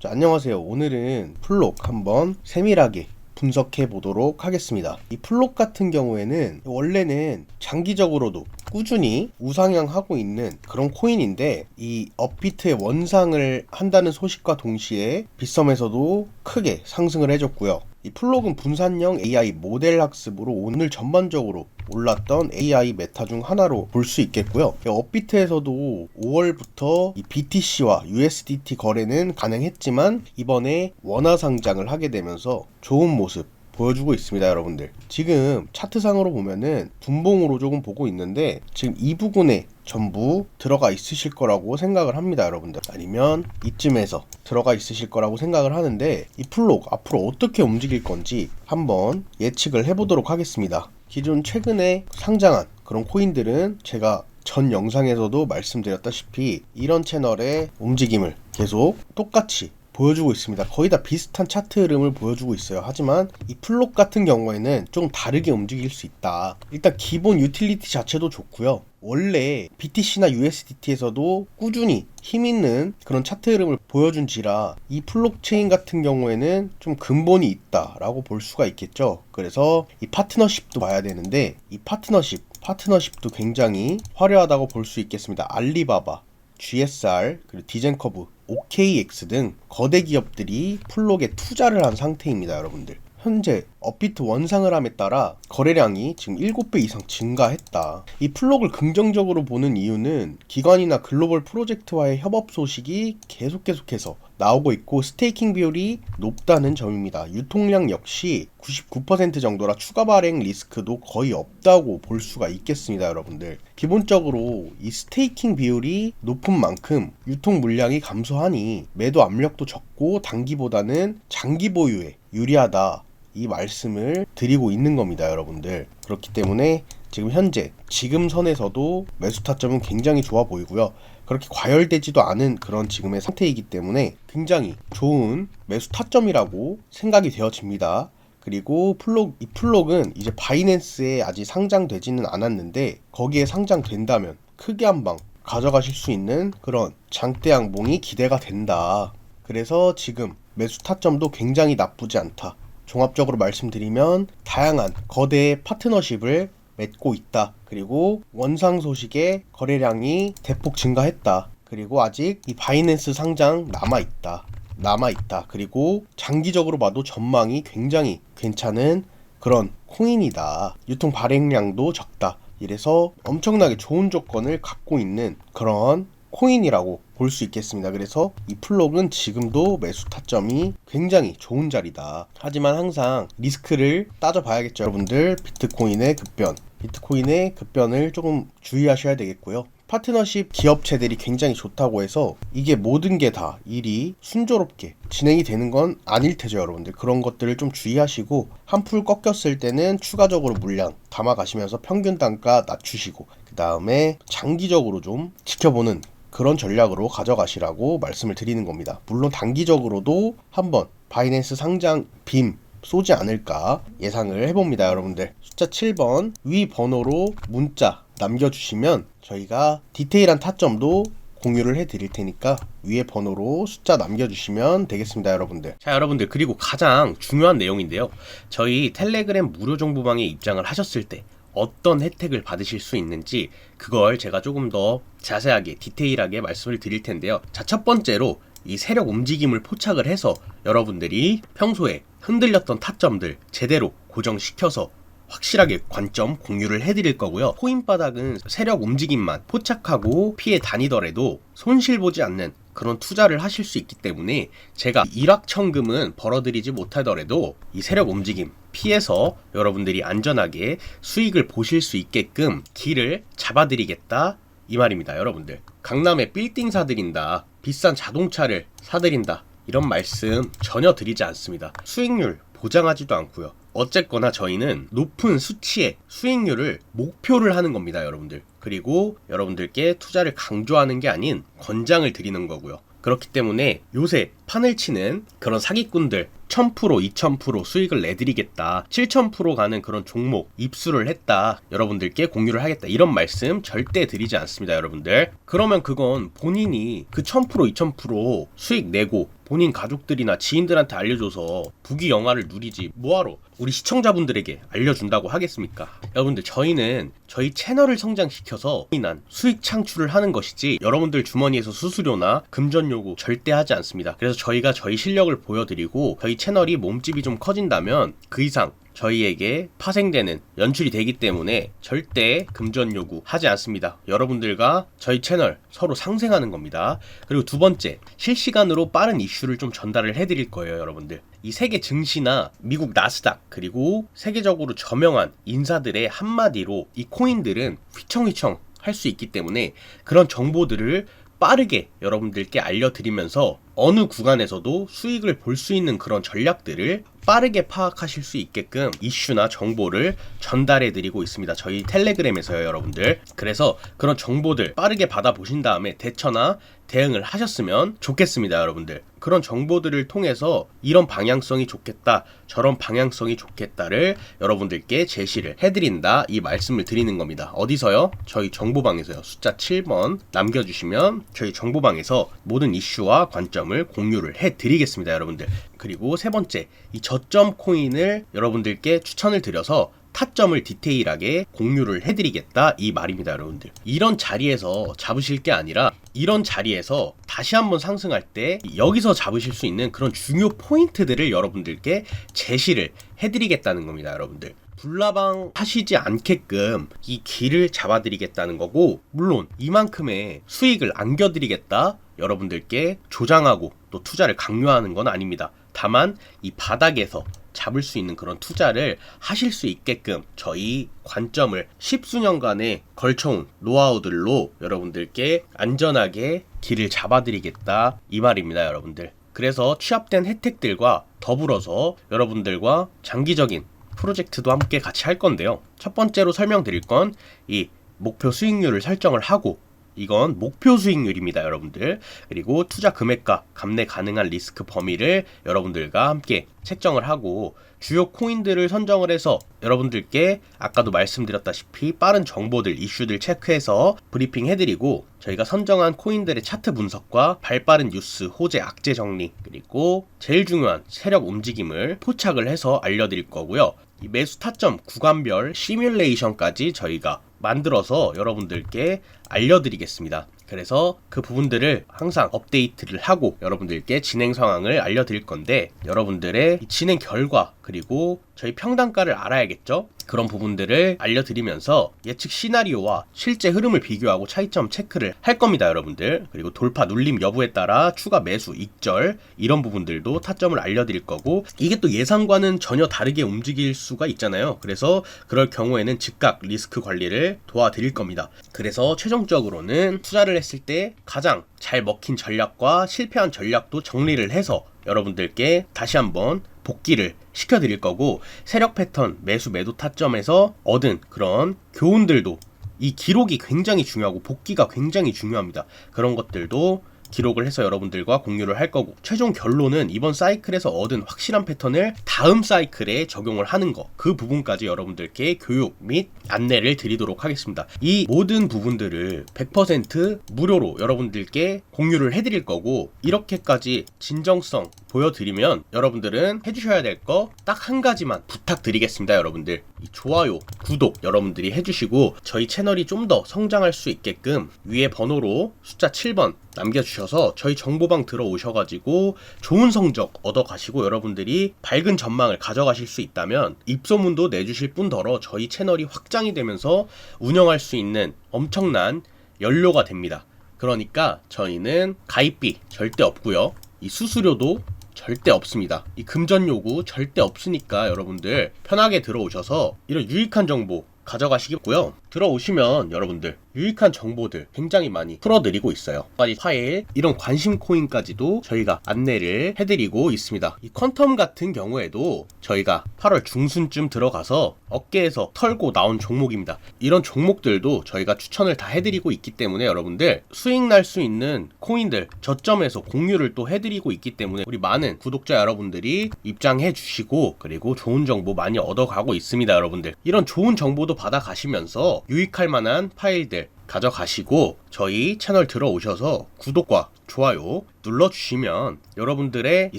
자, 안녕하세요. 오늘은 플록 한번 세밀하게 분석해 보도록 하겠습니다. 이 플록 같은 경우에는 원래는 장기적으로도 꾸준히 우상향하고 있는 그런 코인인데 이 업비트의 원상을 한다는 소식과 동시에 빗썸에서도 크게 상승을 해줬고요. 이 플록은 분산형 AI 모델 학습으로 오늘 전반적으로 올랐던 AI 메타 중 하나로 볼 수 있겠고요. 이 업비트에서도 5월부터 이 BTC와 USDT 거래는 가능했지만 이번에 원화 상장을 하게 되면서 좋은 모습 보여주고 있습니다, 여러분들. 지금 차트상으로 보면은 분봉으로 조금 보고 있는데 지금 이 부분에 전부 들어가 있으실 거라고 생각을 합니다, 여러분들. 아니면 이쯤에서 들어가 있으실 거라고 생각을 하는데 이 플록 앞으로 어떻게 움직일 건지 한번 예측을 해보도록 하겠습니다. 기존 최근에 상장한 그런 코인들은 제가 전 영상에서도 말씀드렸다시피 이런 채널의 움직임을 계속 똑같이 보여주고 있습니다. 거의 다 비슷한 차트 흐름을 보여주고 있어요. 하지만 이 플록 같은 경우에는 좀 다르게 움직일 수 있다. 일단 기본 유틸리티 자체도 좋고요. 원래 BTC나 USDT에서도 꾸준히 힘 있는 그런 차트 흐름을 보여준지라 이 플록체인 같은 경우에는 좀 근본이 있다라고 볼 수가 있겠죠. 그래서 이 파트너십도 봐야 되는데 이 파트너십 파트너십도 굉장히 화려하다고 볼 수 있겠습니다. 알리바바, GSR, 그리고 디젠커브, OKX 등 거대 기업들이 플록에 투자를 한 상태입니다, 여러분들. 현재 업비트 원상을 함에 따라 거래량이 지금 7배 이상 증가했다. 이 플록을 긍정적으로 보는 이유는 기관이나 글로벌 프로젝트와의 협업 소식이 계속 계속해서 나오고 있고 스테이킹 비율이 높다는 점입니다. 유통량 역시 99% 정도라 추가 발행 리스크도 거의 없다고 볼 수가 있겠습니다, 여러분들. 기본적으로 이 스테이킹 비율이 높은 만큼 유통 물량이 감소하니 매도 압력도 적고 단기보다는 장기 보유에 유리하다. 이 말씀을 드리고 있는 겁니다, 여러분들. 그렇기 때문에 지금 현재 지금 선에서도 매수 타점은 굉장히 좋아 보이고요. 그렇게 과열되지도 않은 그런 지금의 상태이기 때문에 굉장히 좋은 매수 타점이라고 생각이 되어집니다. 그리고 플록 이 플록은 이제 바이낸스에 아직 상장되지는 않았는데 거기에 상장된다면 크게 한 방 가져가실 수 있는 그런 장대 양봉이 기대가 된다. 그래서 지금 매수 타점도 굉장히 나쁘지 않다. 종합적으로 말씀드리면 다양한 거대의 파트너십을 맺고 있다. 그리고 원상 소식의 거래량이 대폭 증가했다. 그리고 아직 이 바이낸스 상장 남아 있다. 남아 있다. 그리고 장기적으로 봐도 전망이 굉장히 괜찮은 그런 코인이다. 유통 발행량도 적다. 이래서 엄청나게 좋은 조건을 갖고 있는 그런 코인이라고 볼 수 있겠습니다. 그래서 이 플록은 지금도 매수 타점이 굉장히 좋은 자리다. 하지만 항상 리스크를 따져봐야겠죠. 여러분들 비트코인의 급변, 비트코인의 급변을 조금 주의하셔야 되겠고요. 파트너십 기업체들이 굉장히 좋다고 해서 이게 모든 게 다 일이 순조롭게 진행이 되는 건 아닐 테죠, 여러분들. 그런 것들을 좀 주의하시고 한풀 꺾였을 때는 추가적으로 물량 담아가시면서 평균 단가 낮추시고 그 다음에 장기적으로 좀 지켜보는 그런 전략으로 가져가시라고 말씀을 드리는 겁니다. 물론 단기적으로도 한번 바이낸스 상장 빔 쏘지 않을까 예상을 해봅니다, 여러분들. 숫자 7번 위 번호로 문자 남겨주시면 저희가 디테일한 타점도 공유를 해드릴 테니까 위에 번호로 숫자 남겨주시면 되겠습니다, 여러분들. 자, 여러분들 그리고 가장 중요한 내용인데요. 저희 텔레그램 무료 정보방에 입장을 하셨을 때 어떤 혜택을 받으실 수 있는지 그걸 제가 조금 더 자세하게 디테일하게 말씀을 드릴 텐데요. 자, 첫 번째로 이 세력 움직임을 포착을 해서 여러분들이 평소에 흔들렸던 타점들 제대로 고정시켜서 확실하게 관점 공유를 해드릴 거고요. 코인 바닥은 세력 움직임만 포착하고 피해 다니더라도 손실 보지 않는 그런 투자를 하실 수 있기 때문에 제가 일확천금은 벌어들이지 못하더라도 이 세력 움직임 피해서 여러분들이 안전하게 수익을 보실 수 있게끔 길을 잡아드리겠다 이 말입니다 여러분들. 강남에 빌딩 사드린다 비싼 자동차를 사드린다 이런 말씀 전혀 드리지 않습니다. 수익률 보장하지도 않고요. 어쨌거나 저희는 높은 수치의 수익률을 목표를 하는 겁니다 여러분들. 그리고 여러분들께 투자를 강조하는 게 아닌 권장을 드리는 거고요. 그렇기 때문에 요새 판을 치는 그런 사기꾼들 1000% 2000% 수익을 내드리겠다 7000% 가는 그런 종목 입수를 했다 여러분들께 공유를 하겠다 이런 말씀 절대 드리지 않습니다 여러분들 그러면 그건 본인이 그 1000% 2000% 수익 내고 본인 가족들이나 지인들한테 알려줘서 부귀 영화를 누리지 뭐하러 우리 시청자분들에게 알려준다고 하겠습니까? 여러분들 저희는 저희 채널을 성장시켜서 인한 수익 창출을 하는 것이지 여러분들 주머니에서 수수료나 금전 요구 절대 하지 않습니다. 그래서 저희가 저희 실력을 보여드리고 저희 채널이 몸집이 좀 커진다면 그 이상 저희에게 파생되는 연출이 되기 때문에 절대 금전 요구 하지 않습니다. 여러분들과 저희 채널 서로 상생하는 겁니다. 그리고 두 번째, 실시간으로 빠른 이슈를 좀 전달을 해드릴 거예요, 여러분들. 이 세계 증시나 미국 나스닥 그리고 세계적으로 저명한 인사들의 한마디로 이 코인들은 휘청휘청 할 수 있기 때문에 그런 정보들을 빠르게 여러분들께 알려드리면서 어느 구간에서도 수익을 볼 수 있는 그런 전략들을 빠르게 파악하실 수 있게끔 이슈나 정보를 전달해 드리고 있습니다. 저희 텔레그램에서요, 여러분들. 그래서 그런 정보들 빠르게 받아보신 다음에 대처나 대응을 하셨으면 좋겠습니다, 여러분들. 그런 정보들을 통해서 이런 방향성이 좋겠다, 저런 방향성이 좋겠다를 여러분들께 제시를 해드린다, 이 말씀을 드리는 겁니다. 어디서요? 저희 정보방에서요. 숫자 7번 남겨주시면 저희 정보방에서 모든 이슈와 관점을 공유를 해드리겠습니다, 여러분들. 그리고 세 번째, 이 저점 코인을 여러분들께 추천을 드려서 타점을 디테일하게 공유를 해드리겠다 이 말입니다 여러분들 이런 자리에서 잡으실 게 아니라 이런 자리에서 다시 한번 상승할 때 여기서 잡으실 수 있는 그런 중요 포인트들을 여러분들께 제시를 해드리겠다는 겁니다 여러분들. 불나방 하시지 않게끔 이 길을 잡아드리겠다는 거고 물론 이만큼의 수익을 안겨드리겠다 여러분들께 조장하고 또 투자를 강요하는 건 아닙니다. 다만 이 바닥에서 잡을 수 있는 그런 투자를 하실 수 있게끔 저희 관점을 십수년간에 걸쳐온 노하우들로 여러분들께 안전하게 길을 잡아드리겠다 이 말입니다 여러분들. 그래서 취합된 혜택들과 더불어서 여러분들과 장기적인 프로젝트도 함께 같이 할 건데요. 첫 번째로 설명드릴 건 이 목표 수익률을 설정을 하고 이건 목표 수익률입니다, 여러분들. 그리고 투자 금액과 감내 가능한 리스크 범위를 여러분들과 함께 책정을 하고 주요 코인들을 선정을 해서 여러분들께 아까도 말씀드렸다시피 빠른 정보들, 이슈들 체크해서 브리핑 해드리고 저희가 선정한 코인들의 차트 분석과 발빠른 뉴스, 호재, 악재 정리 그리고 제일 중요한 세력 움직임을 포착을 해서 알려드릴 거고요. 이 매수 타점 구간별 시뮬레이션까지 저희가 만들어서 여러분들께 알려드리겠습니다. 그래서 그 부분들을 항상 업데이트를 하고 여러분들께 진행 상황을 알려드릴 건데 여러분들의 진행 결과 그리고 저희 평단가를 알아야겠죠? 그런 부분들을 알려드리면서 예측 시나리오와 실제 흐름을 비교하고 차이점 체크를 할 겁니다, 여러분들. 그리고 돌파 눌림 여부에 따라 추가 매수, 익절 이런 부분들도 타점을 알려드릴 거고 이게 또 예상과는 전혀 다르게 움직일 수가 있잖아요. 그래서 그럴 경우에는 즉각 리스크 관리를 도와드릴 겁니다. 그래서 최종적으로는 투자를 했을 때 가장 잘 먹힌 전략과 실패한 전략도 정리를 해서 여러분들께 다시 한번 복귀를 시켜드릴 거고 세력 패턴 매수 매도 타점에서 얻은 그런 교훈들도 이 기록이 굉장히 중요하고 복귀가 굉장히 중요합니다. 그런 것들도 기록을 해서 여러분들과 공유를 할 거고 최종 결론은 이번 사이클에서 얻은 확실한 패턴을 다음 사이클에 적용을 하는 거 그 부분까지 여러분들께 교육 및 안내를 드리도록 하겠습니다. 이 모든 부분들을 100% 무료로 여러분들께 공유를 해드릴 거고 이렇게까지 진정성 보여드리면 여러분들은 해주셔야 될 거 딱 한 가지만 부탁드리겠습니다 여러분들 좋아요 구독 여러분들이 해주시고 저희 채널이 좀 더 성장할 수 있게끔 위에 번호로 숫자 7번 남겨주셔서 저희 정보방 들어오셔가지고 좋은 성적 얻어가시고 여러분들이 밝은 전망을 가져가실 수 있다면 입소문도 내주실 뿐더러 저희 채널이 확장이 되면서 운영할 수 있는 엄청난 연료가 됩니다. 그러니까 저희는 가입비 절대 없고요. 이 수수료도 절대 없습니다. 이 금전 요구 절대 없으니까 여러분들 편하게 들어오셔서 이런 유익한 정보 가져가시겠고요. 들어오시면 여러분들 유익한 정보들 굉장히 많이 풀어드리고 있어요. 까지 파일, 이런 관심 코인까지도 저희가 안내를 해드리고 있습니다. 이 퀀텀 같은 경우에도 저희가 8월 중순쯤 들어가서 업계에서 털고 나온 종목입니다. 이런 종목들도 저희가 추천을 다 해드리고 있기 때문에 여러분들 수익 날 수 있는 코인들 저점에서 공유를 또 해드리고 있기 때문에 우리 많은 구독자 여러분들이 입장해 주시고 그리고 좋은 정보 많이 얻어가고 있습니다, 여러분들. 이런 좋은 정보도 받아가시면서 유익할 만한 파일들 가져가시고 저희 채널 들어오셔서 구독과 좋아요 눌러주시면 여러분들의 이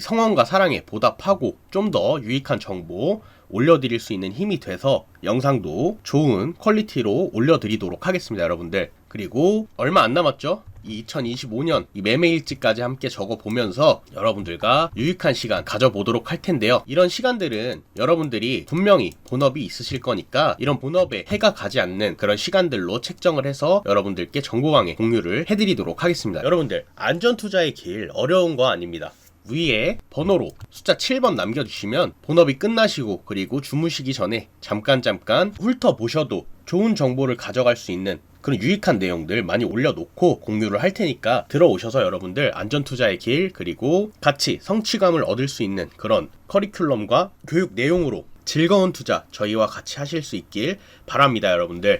성원과 사랑에 보답하고 좀 더 유익한 정보 올려드릴 수 있는 힘이 돼서 영상도 좋은 퀄리티로 올려드리도록 하겠습니다, 여러분들. 그리고 얼마 안 남았죠? 이 2025년 이 매매일지까지 함께 적어 보면서 여러분들과 유익한 시간 가져보도록 할 텐데요. 이런 시간들은 여러분들이 분명히 본업이 있으실 거니까 이런 본업에 해가 가지 않는 그런 시간들로 책정을 해서 여러분들께 정보방에 공유를 해드리도록 하겠습니다. 여러분들 안전 투자의 길 어려운 거 아닙니다. 위에 번호로 숫자 7번 남겨주시면 본업이 끝나시고 그리고 주무시기 전에 잠깐 잠깐 훑어보셔도 좋은 정보를 가져갈 수 있는 그런 유익한 내용들 많이 올려놓고 공유를 할 테니까 들어오셔서 여러분들 안전투자의 길 그리고 같이 성취감을 얻을 수 있는 그런 커리큘럼과 교육 내용으로 즐거운 투자 저희와 같이 하실 수 있길 바랍니다 여러분들